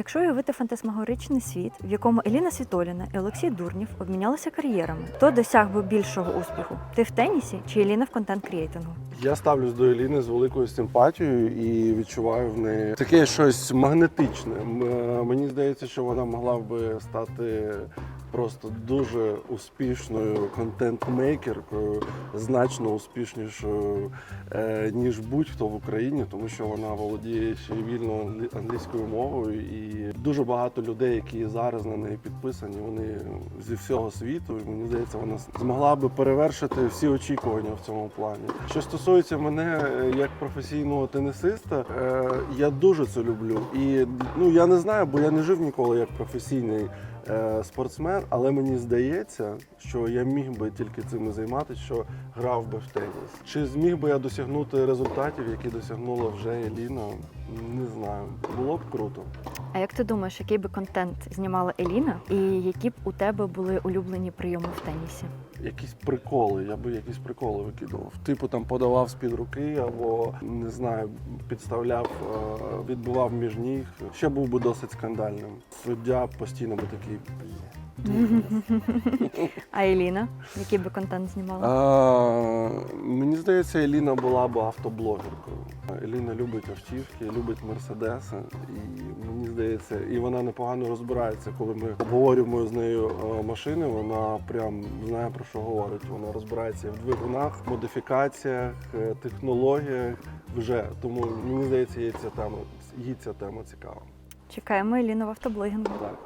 Якщо уявити фантасмагоричний світ, в якому Еліна Світоліна і Олексій Дурнів обмінялися кар'єрами, хто досяг би більшого успіху? Ти в тенісі чи Еліна в контент-кріейтингу? Я ставлюсь до Еліни з великою симпатією і відчуваю в неї таке щось магнетичне. Е, Мені здається, що вона могла би стати просто дуже успішною контент-мейкеркою, значно успішнішою, е, ніж будь-хто в Україні, тому що вона володіє ще вільно англійською мовою. І дуже багато людей, які зараз на неї підписані, вони зі всього світу. І мені здається, вона змогла би перевершити всі очікування в цьому плані. Що стосується мене е, як професійного тенісиста, е, я дуже це люблю. І ну я не знаю, бо я не жив ніколи як професійний е, спортсмен, але мені здається, що я міг би тільки цим займатися, що грав би в теніс. Чи зміг би я досягнути результатів, які досягнула вже Еліна? Не знаю. Було б круто. А як ти думаєш, який би контент знімала Еліна, і які б у тебе були улюблені прийоми в тенісі? Якісь приколи, я би якісь приколи викидував. Типу там подавав з-під руки або не знаю, підставляв, е, відбивав між ніг. Ще був би досить скандальним. Суддя постійно би такий. «Блін, А Еліна, який би контент знімала? А, мені здається, Еліна була б автоблогеркою. Еліна любить автівки, любить мерседеси, і мені здається, і вона непогано розбирається. Коли ми обговорюємо з нею е, машини, вона прям знає про що говорить. Вона розбирається в двигунах, модифікаціях, е, технологіях. Вже тому мені здається, їй ця тема їй ця тема цікава. Чекаємо Еліну в автоблогінгу. Так.